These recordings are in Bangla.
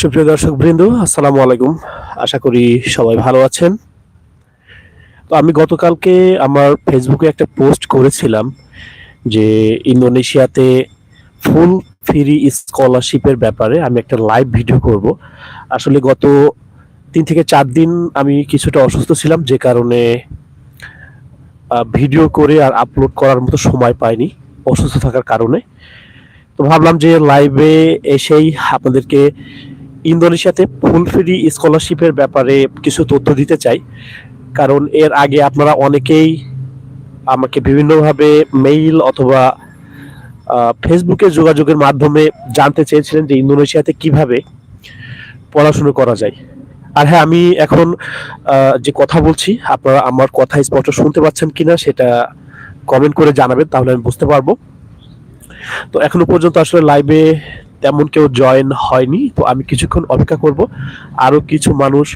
সুপ্রিয় দর্শক বৃন্দ, আসসালামু আলাইকুম। আশা করি সবাই ভালো আছেন। তো আমি গতকালকে আমার ফেসবুকে একটা পোস্ট করেছিলাম যে ইন্দোনেশিয়াতে ফুল ফ্রি স্কলারশিপের ব্যাপারে আমি একটা লাইভ ভিডিও করব। আসলে গত তিন থেকে চার দিন আমি কিছুটা অসুস্থ ছিলাম, যে কারণে ভিডিও করে আর আপলোড করার মতো সময় পাইনি অসুস্থ থাকার কারণে। তো ভাবলাম যে লাইভে এসেই আপনাদেরকে ইন্দোনেশিয়াতে ফুল ফ্রি স্কলারশিপের ব্যাপারে কিছু তথ্য দিতে চাই। কারণ এর আগে আপনারা অনেকেই আমাকে বিভিন্নভাবে মেইল অথবা ফেসবুকে যোগাযোগের মাধ্যমে জানতে চেয়েছিলেন যে ইন্দোনেশিয়াতে কীভাবে পড়াশুনো করা যায়। আর হ্যাঁ আমি এখন যে কথা বলছি, আপনারা আমার কথা স্পষ্ট শুনতে পাচ্ছেন কিনা সেটা কমেন্ট করে জানাবেন, তাহলে আমি বুঝতে পারব। তো এখনও পর্যন্ত আসলে লাইভে তেমন কেউ জয়েন হয়নি, তো আমি কিছুক্ষণ অপেক্ষা করব। আরও কিছু মানুষ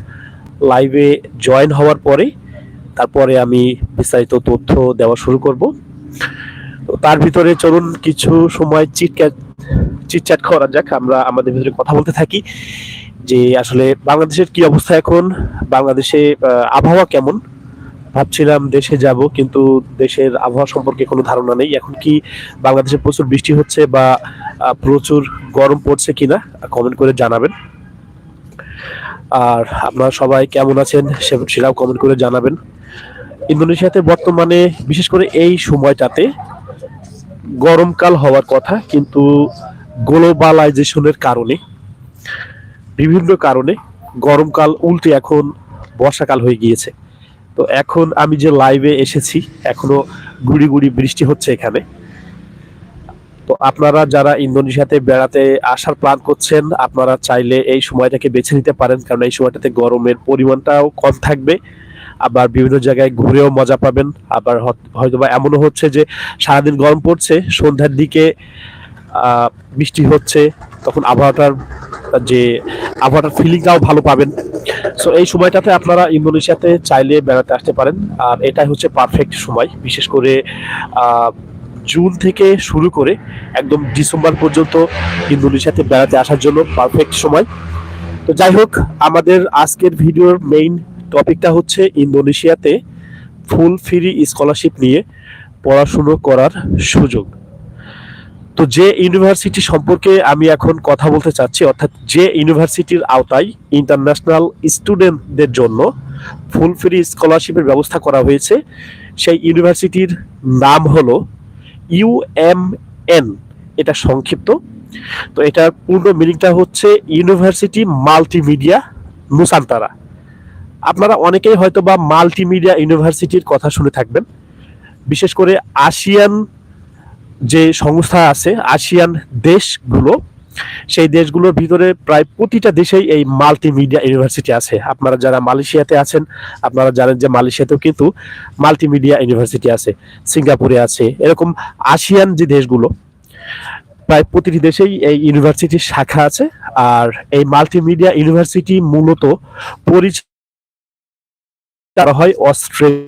লাইভে জয়েন হওয়ার পরে, তারপরে আমি বিস্তারিত তথ্য দেওয়া শুরু করব। তার ভিতরে চলুন কিছু সময় চিটক্যাট চিটচ্যাট করা যাক, আমরা আমাদের ভিতরে কথা বলতে থাকি যে আসলে বাংলাদেশের কি অবস্থা এখন, বাংলাদেশে আবহাওয়া কেমন? ভাবছিলাম দেশে যাব, কিন্তু দেশের আবহাওয়া সম্পর্কে কোনো ধারণা নেই। এখন কি বাংলাদেশে প্রচুর বৃষ্টি হচ্ছে বা প্রচুর গরম পড়ছে কিনা কমেন্ট করে জানাবেন। আর আপনারা সবাই কেমন আছেন সেটাও কমেন্ট করে জানাবেন। ইন্দোনেশিয়াতে বর্তমানে, বিশেষ করে এই সময়টাতে, গরমকাল হওয়ার কথা, কিন্তু গ্লোবালাইজেশনের কারণে, বিভিন্ন কারণে গরমকাল উল্টে এখন বর্ষাকাল হয়ে গিয়েছে। তো এখন আমি যে লাইভে এসেছি, এখনও গুড়ি গুড়ি বৃষ্টি হচ্ছে এখানে। তো আপনারা যারা ইন্দোনেশিয়াতে বেড়াতে আসার প্ল্যান করছেন, আপনারা চাইলে এই সময়টাকে বেছে নিতে পারেন, কারণ এই সময়টাতে গরমের পরিমাণটাও কম থাকবে। আবার বিভিন্ন জায়গায় ঘুরেও মজা পাবেন। আবার হত- হয়তোবা এমনও হচ্ছে যে সারাদিন গরম পড়ছে, সন্ধ্যার দিকে বৃষ্টি হচ্ছে, তখন আবহাওয়াটার, যে আবহাওয়াটার ফিলিংটাও ভালো পাবেন। সো এই সময়টাতে আপনারা ইন্দোনেশিয়াতে চাইলে বেড়াতে আসতে পারেন। আর এটাই হচ্ছে পারফেক্ট সময়। বিশেষ করে জুন থেকে শুরু করে একদম ডিসেম্বর পর্যন্ত ইন্দোনেশিয়াতে বেড়াতে আসার জন্য পারফেক্ট সময়। তো যাই হোক, আমাদের আজকের ভিডিওর মেইন টপিকটা হচ্ছে ইন্দোনেশিয়াতে ফুল ফ্রি স্কলারশিপ নিয়ে পড়াশুনো করার সুযোগ। তো যে ইউনিভার্সিটি সম্পর্কে আমি এখন কথা বলতে চাচ্ছি, অর্থাৎ যে ইউনিভার্সিটির আওতায় ইন্টারন্যাশনাল স্টুডেন্টদের জন্য ফুল ফ্রি স্কলারশিপের ব্যবস্থা করা হয়েছে, সেই ইউনিভার্সিটির নাম হলো ইউএমএন এটা সংক্ষিপ্ত। তো এটার পূর্ণ মিনিংটা হচ্ছে ইউনিভার্সিটি মাল্টিমিডিয়া নুসান্তারা। আপনারা অনেকেই হয়তো বা মাল্টিমিডিয়া ইউনিভার্সিটির কথা শুনে থাকবেন। বিশেষ করে আসিয়ান যে সংস্থা আছে, আসিয়ান দেশগুলো সেই দেশগুলোর ভিতরে প্রায় প্রতিটা দেশেই এই মাল্টিমিডিয়া ইউনিভার্সিটি আছে। আপনারা যারা মালয়েশিয়াতে আছেন, আপনারা জানেন যে মালয়েশিয়াতেও কিন্তু মাল্টিমিডিয়া ইউনিভার্সিটি আছে, সিঙ্গাপুরে আছে, এরকম আসিয়ান যে দেশগুলো, প্রায় প্রতিটি দেশেই এই ইউনিভার্সিটির শাখা আছে। আর এই মাল্টিমিডিয়া ইউনিভার্সিটি মূলত পরিচালনা হয় অস্ট্রেলিয়া,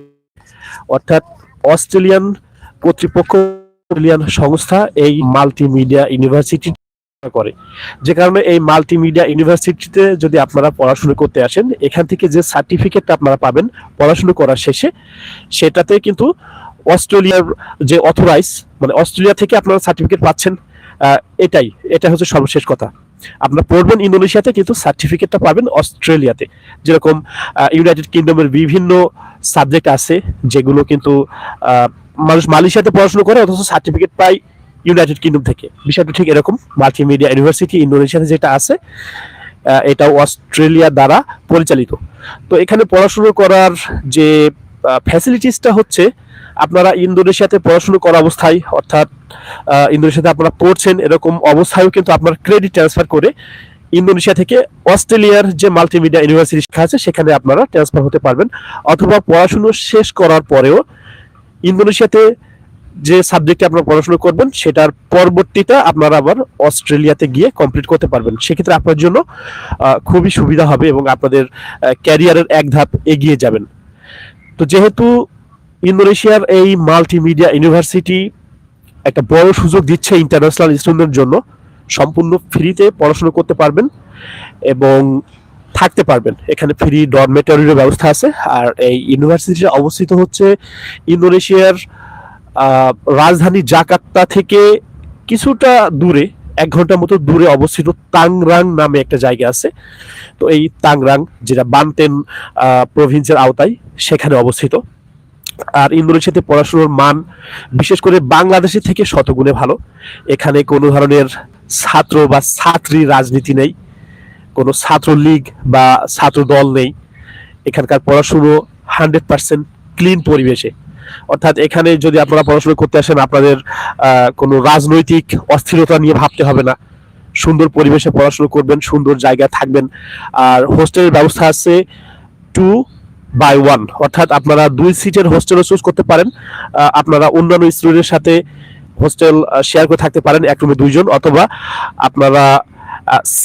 অর্থাৎ অস্ট্রেলিয়ান কর্তৃপক্ষ, অস্ট্রেলিয়ান সংস্থা এই মাল্টিমিডিয়া ইউনিভার্সিটি করে। যে কারণে এই মাল্টিমিডিয়া ইউনিভার্সিটিতে যদি আপনারা পড়াশোনা করতে আসেন, এখান থেকে যে সার্টিফিকেটটা আপনারা পাবেন পড়াশোনা করার শেষে, সেটাতে কিন্তু অস্ট্রেলিয়ার যে অথরাইজ মানে অস্ট্রেলিয়া থেকে আপনারা সার্টিফিকেট পাচ্ছেন এটাই, এটা হচ্ছে সর্বশেষ কথা। আপনারা পড়বেন ইন্দোনেশিয়াতে, কিন্তু সার্টিফিকেটটা পাবেন অস্ট্রেলিয়াতে। যেরকম ইউনাইটেড কিংডমের বিভিন্ন সাবজেক্ট আছে, যেগুলো কিন্তু মানুষ মালয়েশিয়াতে পড়াশোনা করে, অথচ সার্টিফিকেট পায় ইউনাইটেড কিংডম থেকে। বিষয়টা ঠিক এরকম। মাল্টিমিডিয়া ইউনিভার্সিটি ইন্দোনেশিয়াতে যেটা আছে এটাও অস্ট্রেলিয়া দ্বারা পরিচালিত। তো এখানে পড়াশুনো করার যে ফ্যাসিলিটিসটা হচ্ছে, আপনারা ইন্দোনেশিয়াতে পড়াশুনো করা অবস্থায়, অর্থাৎ ইন্দোনেশিয়াতে আপনারা পড়ছেন এরকম অবস্থায়ও কিন্তু আপনার ক্রেডিট ট্রান্সফার করে ইন্দোনেশিয়া থেকে অস্ট্রেলিয়ার যে মাল্টিমিডিয়া ইউনিভার্সিটি শিক্ষা আছে, সেখানে আপনারা ট্রান্সফার হতে পারবেন। অথবা পড়াশুনো শেষ করার পরেও ইন্দোনেশিয়াতে যে সাবজেক্টে আপনারা পড়াশোনা করবেন, সেটার পরবর্তীটা আপনারা আবার অস্ট্রেলিয়াতে গিয়ে কমপ্লিট করতে পারবেন। সেক্ষেত্রে আপনার জন্য খুবই সুবিধা হবে এবং আপনাদের ক্যারিয়ারের এক ধাপ এগিয়ে যাবেন। তো যেহেতু ইন্দোনেশিয়ার এই মাল্টিমিডিয়া ইউনিভার্সিটি একটা বড় সুযোগ দিচ্ছে ইন্টারন্যাশনাল স্টুডেন্টের জন্য, সম্পূর্ণ ফ্রিতে পড়াশোনা করতে পারবেন এবং থাকতে পারবেন। এখানে ফ্রি ডরমেটরির ব্যবস্থা আছে। আর এই ইউনিভার্সিটিটা অবস্থিত হচ্ছে ইন্দোনেশিয়ার রাজধানী জাকার্তা থেকে কিছুটা দূরে, এক ঘণ্টার মতো দূরে অবস্থিত তাংরাং নামে একটা জায়গা আছে। তো এই তাংরাং, যেটা বানতেন প্রভিন্সের আওতায়, সেখানে অবস্থিত। আর ইন্দোনেশিয়াতে পড়াশুনোর মান, বিশেষ করে বাংলাদেশের থেকে শতগুণে ভালো। এখানে কোনো ধরনের ছাত্র বা ছাত্রী রাজনীতি নেই, কোনো ছাত্র লীগ বা ছাত্র দল নেই। এখানকার পড়াশুনো হান্ড্রেড পার্সেন্ট ক্লিন পরিবেশে। অর্থাৎ এখানে যদি আপনারা পড়াশোনা করতে আসেন, আপনাদের কোনো রাজনৈতিক অস্থিরতা নিয়ে ভাবতে হবে না। সুন্দর পরিবেশে পড়াশোনা করবেন, সুন্দর জায়গায় থাকবেন। আর হোস্টেলের ব্যবস্থা আছে টু বাই ওয়ান, অর্থাৎ আপনারা দুই সিটের হোস্টেলও চুজ করতে পারেন। আপনারা অন্যান্য স্টুডেন্টের সাথে হোস্টেল শেয়ার করে থাকতে পারেন, এক রুমে দুইজন, অথবা আপনারা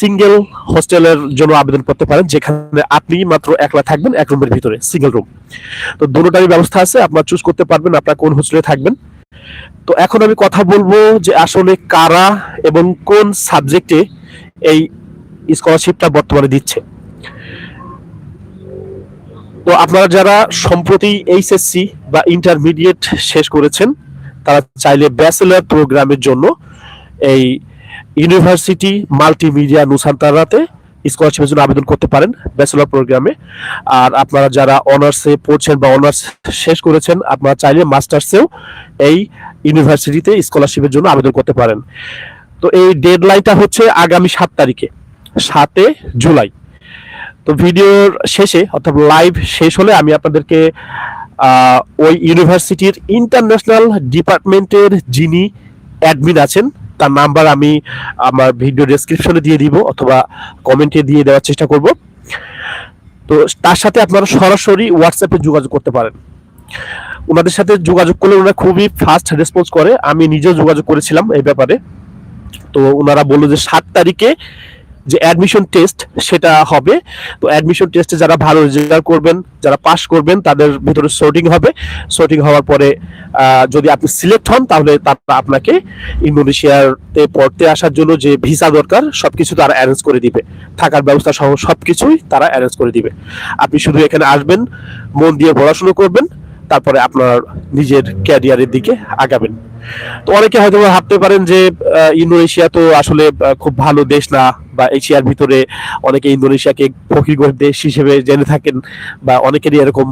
সিঙ্গেল হোস্টেলের জন্য আবেদন করতে পারেন, যেখানে আপনি মাত্র একলা থাকবেন, এক রুমের ভিতরে সিঙ্গেল রুম তো দুটোটারই ব্যবস্থা আছে, আপনারা চুজ করতে পারবেন, আপনারা কোন হোস্টেলে থাকবেন। তো এখন আমি কথা বলব যে আসলে কারা এবং কোন সাবজেক্টে এই স্কলারশিপটা বর্তমানে দিচ্ছে। তো আপনারা যারা সম্প্রতি এইচএসসি বা ইন্টারমিডিয়েট শেষ করেছেন, তারা চাইলে ব্যাচেলার প্রোগ্রামের জন্য এই ইউনিভার্সিটি মাল্টিমিডিয়া নুসান্তারাতে স্কলারশিপের জন্য আবেদন করতে পারেন ব্যাচেলার প্রোগ্রামে আর আপনারা যারা অনার্সে পড়ছেন বা অনার্স শেষ করেছেন, আপনারা চাইলে মাস্টার্সেও এই ইউনিভার্সিটিতে স্কলারশিপের জন্য আবেদন করতে পারেন। তো এই ডেডলাইনটা হচ্ছে আগামী সাত তারিখে, সাতে জুলাই। তো ভিডিওর শেষে অর্থাৎ লাইভ শেষ হলে আমি আপনাদেরকে ওই ইউনিভার্সিটির ইন্টারন্যাশনাল ডিপার্টমেন্টের যিনি অ্যাডমিন আছেন তার নাম্বার আমি আমার ভিডিও ডেসক্রিপশনে দিয়ে দিব অথবা কমেন্টে দিয়ে দেওয়ার চেষ্টা করব। তো তার সাথে আপনারা সরাসরি হোয়াটসঅ্যাপে যোগাযোগ করতে পারেন। ওনাদের সাথে যোগাযোগ করলে ওনারা খুবই ফাস্ট রেসপন্স করে। আমি নিজেও যোগাযোগ করেছিলাম এই ব্যাপারে। তো ওনারা বলল যে সাত তারিখে যে অ্যাডমিশন টেস্ট সেটা হবে। তো অ্যাডমিশন টেস্টে যারা ভালো রেজাল্ট করবেন, যারা পাস করবেন, তাদের ভিতরে sorting হবে। Sorting হওয়ার পরে যদি আপনি সিলেক্ট হন, তাহলে তারা আপনাকে ইন্দোনেশিয়াতে পড়তে আসার জন্য যে ভিসা দরকার, সবকিছু তারা অ্যারেঞ্জ করে দিবে। থাকার ব্যবস্থা সহ সবকিছুই তারা অ্যারেঞ্জ করে দিবে। আপনি শুধু এখানে আসবেন, মন দিয়ে পড়াশোনা করবেন তারপরে আপনার নিজের ক্যারিয়ারের দিকে আগাবেন। তো অনেকে হয়তো ভাবতে পারেন যে ইন্দোনেশিয়া তো আসলে খুব ভালো দেশ না, বা এশিয়ার ভিতরে অনেকে ইন্দোনেশিয়াকে ফকির দেশ হিসেবে জেনে থাকেন, বা অনেকেরই এরকম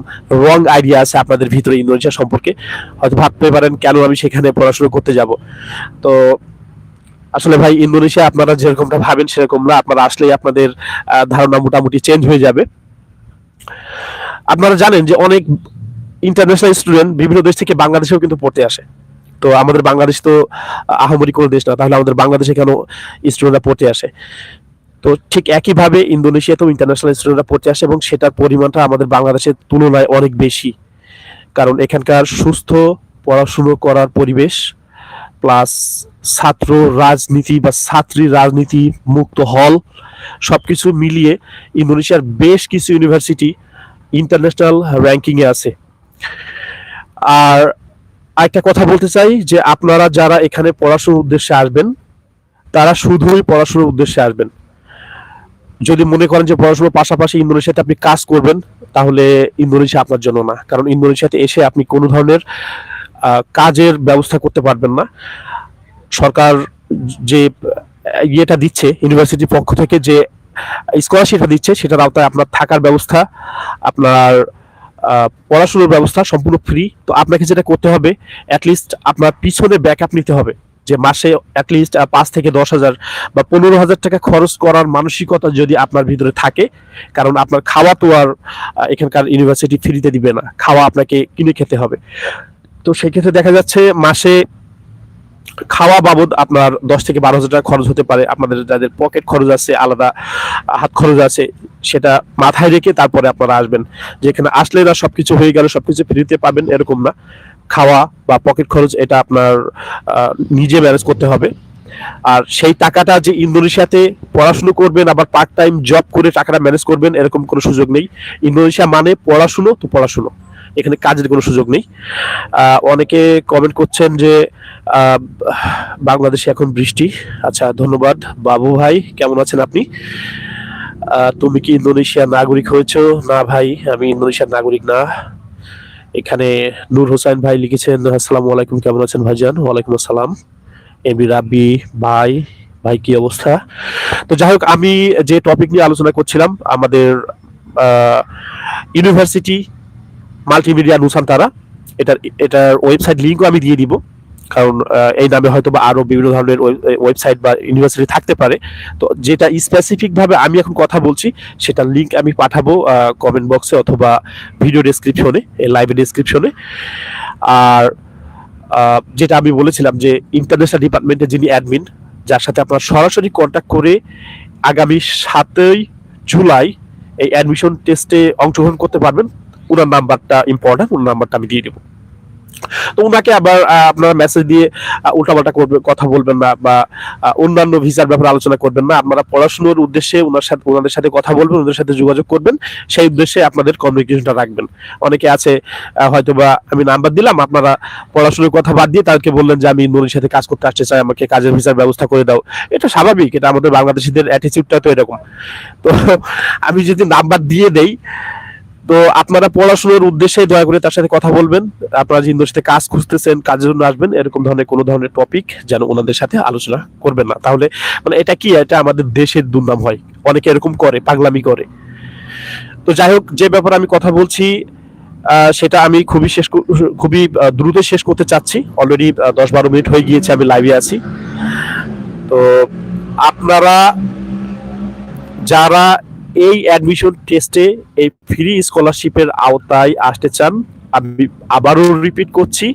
রং আইডিয়া আছে আপনাদের ভিতরে ইন্দোনেশিয়া সম্পর্কে। হয়তো ভাবতে পারেন, কেন আমি সেখানে পড়াশোনা করতে যাব? তো আসলে ভাই, ইন্দোনেশিয়া আপনারা যেরকমটা ভাবেন সেরকম না, আপনারা আসলেই আপনাদের ধারণা মোটামুটি চেঞ্জ হয়ে যাবে। আপনারা জানেন যে অনেক ইন্টারন্যাশনাল স্টুডেন্ট বিভিন্ন দেশ থেকে বাংলাদেশেও কিন্তু পড়তে আসে। তো আমাদের বাংলাদেশ তো আহামরি কোনো দেশ না, তাহলে আমাদের বাংলাদেশে কেন স্টুডেন্টরা পড়তে আসে? তো ঠিক একইভাবে ইন্দোনেশিয়াতেও ইন্টারন্যাশনাল স্টুডেন্টরা পড়তে আসে এবং সেটার পরিমাণটা আমাদের বাংলাদেশের তুলনায় অনেক বেশি। কারণ এখানকার সুস্থ পড়াশুনো করার পরিবেশ প্লাস ছাত্র রাজনীতি বা ছাত্রী রাজনীতি মুক্ত হল, সবকিছু মিলিয়ে ইন্দোনেশিয়ার বেশ কিছু ইউনিভার্সিটি ইন্টারন্যাশনাল র্যাঙ্কিংয়ে আছে। আর একটা কথা বলতে চাই যে আপনারা যারা এখানে পড়াশোনার উদ্দেশ্যে আসবেন, তারা শুধুই পড়াশোনার উদ্দেশ্যে আসবেন। যদি মনে করেন যে পড়াশোনার পাশাপাশি ইন্দোনেশিয়াতে আপনি কাজ করবেন, তাহলে ইন্দোনেশিয়া আপনার জন্য না। কারণ ইন্দোনেশিয়াতে এসে আপনি কোনো ধরনের কাজের ব্যবস্থা করতে পারবেন না। সরকার যে ইয়েটা দিচ্ছে, ইউনিভার্সিটির পক্ষ থেকে যে স্কলারশিপটা দিচ্ছে, সেটার আওতায় আপনার থাকার ব্যবস্থা, আপনার পড়াশোনার ব্যবস্থা সম্পূর্ণ ফ্রি তো আপনাকে যেটা করতে হবে অ্যাটলিস্ট আপনার পিছনে ব্যাকআপ নিতে হবে। যে মাসে অ্যাটলিস্ট পাঁচ থেকে দশ হাজার বা পনেরো হাজার টাকা খরচ করার মানসিকতা যদি আপনার ভিতরে থাকে, কারণ আপনার খাওয়া তো আর এখানকার ইউনিভার্সিটি ফ্রিতে দিবে না। খাওয়া আপনাকে কিনে খেতে হবে। তো সেক্ষেত্রে দেখা যাচ্ছে মাসে খাওয়া বাবদ আপনার দশ থেকে বারো হাজার টাকা খরচ হতে পারে। আপনাদের যাদের পকেট খরচ আছে, আলাদা হাত খরচ আছে, সেটা মাথায় রেখে তারপরে আপনারা আসবেন। যেখানে আসলে না সবকিছু হয়ে গেল, সবকিছু ফ্রিতে পাবেন, এরকম না। খাওয়া বা পকেট খরচ, এটা আপনার নিজে ম্যানেজ করতে হবে। আর সেই টাকাটা যে ইন্দোনেশিয়াতে পড়াশুনো করবেন, আবার পার্ট টাইম জব করে টাকাটা ম্যানেজ করবেন, এরকম কোনো সুযোগ নেই। ইন্দোনেশিয়া মানে পড়াশুনো তো পড়াশুনো। এখানে কাজের কোনো সুযোগ নেই। অনেকে কমেন্ট করছেন যে বাংলাদেশে এখন বৃষ্টি। আচ্ছা ধন্যবাদ। বাবু ভাই, কেমন আছেন আপনি? তুমি কি ইন্দোনেশিয়ার নাগরিক হয়েছো? না ভাই, আমি ইন্দোনেশিয়ার নাগরিক না। এখানে নূর হোসেন ভাই লিখেছেন, আসসালামু আলাইকুম, কেমন আছেন ভাইজান? ওয়ালাইকুম আসসালাম। এবি রাব্বি ভাই ভাই, কি অবস্থা? তো যাই হোক, আমি যে টপিক নিয়ে আলোচনা করছিলাম, আমাদের ইউনিভার্সিটি মাল্টিমিডিয়া নুসান্তারা এটার এটার ওয়েবসাইট লিঙ্কও আমি দিয়ে দিব। কারণ এই নামে হয়তো বা আরও বিভিন্ন ধরনের ওয়েবসাইট বা ইউনিভার্সিটি থাকতে পারে। তো যেটা স্পেসিফিকভাবে আমি এখন কথা বলছি, সেটার লিঙ্ক আমি পাঠাবো কমেন্ট বক্সে অথবা ভিডিও ডেসক্রিপশনে লাইভের ডেসক্রিপশনে আর যেটা আমি বলেছিলাম যে ইন্টারন্যাশনাল ডিপার্টমেন্টের যিনি অ্যাডমিন যার সাথে আপনারা সরাসরি কন্ট্যাক্ট করে আগামী সাতই জুলাই এই অ্যাডমিশন টেস্টে অংশগ্রহণ করতে পারবেন। ওনার নাম্বারটা ইম্পর্টেন্ট ওনার নাম্বারটা আমি দিয়ে দেবো। তো ওনাকে আবার আপনারা মেসেজ দিয়ে উল্টাপাল্টা করবে কথা বলবেন না বা অন্যান্য ভিসার ব্যাপারে আলোচনা করবেন না। আপনারা পড়াশোনার উদ্দেশ্যে ওনার সাথে ওনাদের সাথে কথা বলবেন ওনাদের সাথে যোগাযোগ করবেন। সেই উদ্দেশ্যে আপনাদের কমিউনিকেশনটা রাখবেন। অনেকে আছে আহ, হয়তোবা আমি নাম্বার দিলাম আপনারা পড়াশোনার কথা বাদ দিয়ে তাদেরকে বললেন যে আমি নুরের সাথে কাজ করতে আসতে চাই আমাকে কাজের ভিসার ব্যবস্থা করে দাও। এটা স্বাভাবিক এটা আমাদের বাংলাদেশিদের অ্যাটিচিউডটা তো এরকম। তো আমি যদি নাম্বার দিয়ে দেই তো আপনারা পড়াশোনার উদ্দেশ্যে দয়া করে তার সাথে কথা বলবেন। আপনারা যে সাথে কাজ খুঁজতেছেন, কাজের জন্য আসবেন, এরকম ধরনের কোনো ধরনের টপিক যেন ওনাদের সাথে আলোচনা করবেন না। তাহলে মানে এটা কি? এটা আমাদের দেশের দুর্নাম হয়। অনেকে এরকম করে, পাগলামি করে। তো যাই হোক, যে ব্যাপারে আমি কথা বলছি সেটা আমি খুবই শেষ খুবই দ্রুত শেষ করতে চাচ্ছি। অলরেডি দশ বারো মিনিট হয়ে গিয়েছে, আমি লাইভে আছি। তো আপনারা যারা এই অ্যাডমিশন টেস্টে এই ফ্রি স্কলারশিপের আওতায় আসতে চান, আমি আবারও রিপিট করছি,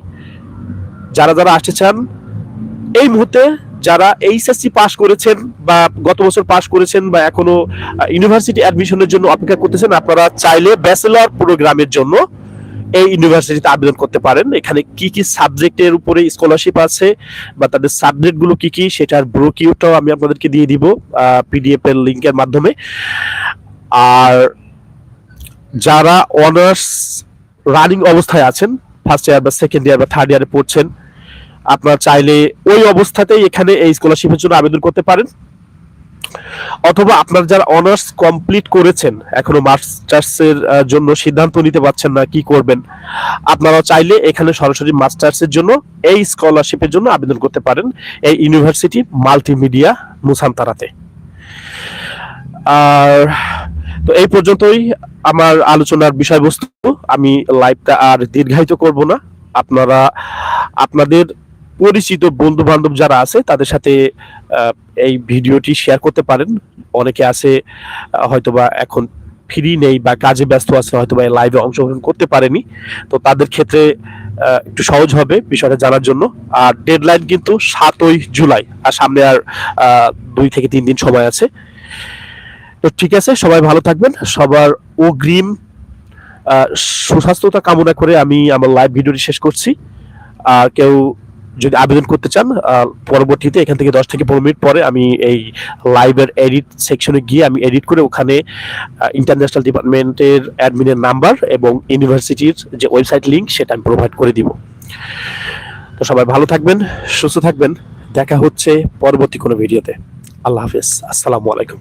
যারা যারা আসতে চান, এই মুহূর্তে যারা এইচএসসি পাস করেছেন বা গত বছর পাস করেছেন বা এখনও ইউনিভার্সিটি অ্যাডমিশনের জন্য অপেক্ষা করতেছেন, আপনারা চাইলে ব্যাচেলর প্রোগ্রামের জন্য এই ইউনিভার্সিটিতে আবেদন করতে পারেন। এখানে কি কি সাবজেক্টের উপরে স্কলারশিপ আছে বা তাদের সাবজেক্টগুলো কি কি সেটার ব্রোকিউটাও আমি আপনাদেরকে দিয়ে দিব পিডিএফ এর লিংকের মাধ্যমে। আর যারা অনার্স রানিং অবস্থায় আছেন ফার্স্ট ইয়ার বা সেকেন্ড ইয়ার বা থার্ড ইয়ারে পড়ছেন, আপনারা চাইলে ওই অবস্থাতেই এখানে এই স্কলারশিপের জন্য আবেদন করতে পারেন। অথবা আপনার যারা অনার্স কমপ্লিট করেছেন, এখনও মাস্টার্স এর জন্য সিদ্ধান্ত নিতে পারছেন না কি করবেন আপনারা চাইলে এখানে সরাসরি মাস্টার্স এর জন্য এই স্কলারশিপের জন্য আবেদন করতে পারেন এই ইউনিভার্সিটি মাল্টিমিডিয়া মুসান্তারাতে আর তো এই পর্যন্তই আমার আলোচনার বিষয়বস্তু। আমি লাইভটা আর দীর্ঘায়িত করব না। আপনারা, আপনাদের পরিচিত বন্ধু বান্ধব যারা আছে, তাদের সাথে এই ভিডিওটি শেয়ার করতে পারেন। অনেকে আছে হয়তোবা এখন ফ্রি নেই বা কাজে ব্যস্ত আছে, হয়তোবা এই লাইভে অংশগ্রহণ করতে পারেনি। তো তাদের ক্ষেত্রে একটু সহজ হবে বিষয়টা জানার জন্য। আর ডেডলাইন কিন্তু সাতই জুলাই, আর সামনে আর দুই থেকে তিন দিন সময় আছে। তো ঠিক আছে, সবাই ভালো থাকবেন। সবার অগ্রিম সুস্বাস্থ্যতা কামনা করে আমি আমার লাইভ ভিডিওটি শেষ করছি। আর কেউ যদি আবেদন করতে চান পরবর্তীতে এখান থেকে দশ থেকে পনেরো মিনিট পরে আমি এই লাইভের এডিট সেকশনে গিয়ে আমি এডিট করে ওখানে ইন্টারন্যাশনাল ডিপার্টমেন্টের অ্যাডমিনের নাম্বার এবং ইউনিভার্সিটির যে ওয়েবসাইট লিঙ্ক সেটা আমি প্রোভাইড করে দিব। তো সবাই ভালো থাকবেন, সুস্থ থাকবেন, দেখা হচ্ছে পরবর্তী কোনো ভিডিওতে আল্লাহ হাফেজ, আসসালামু আলাইকুম।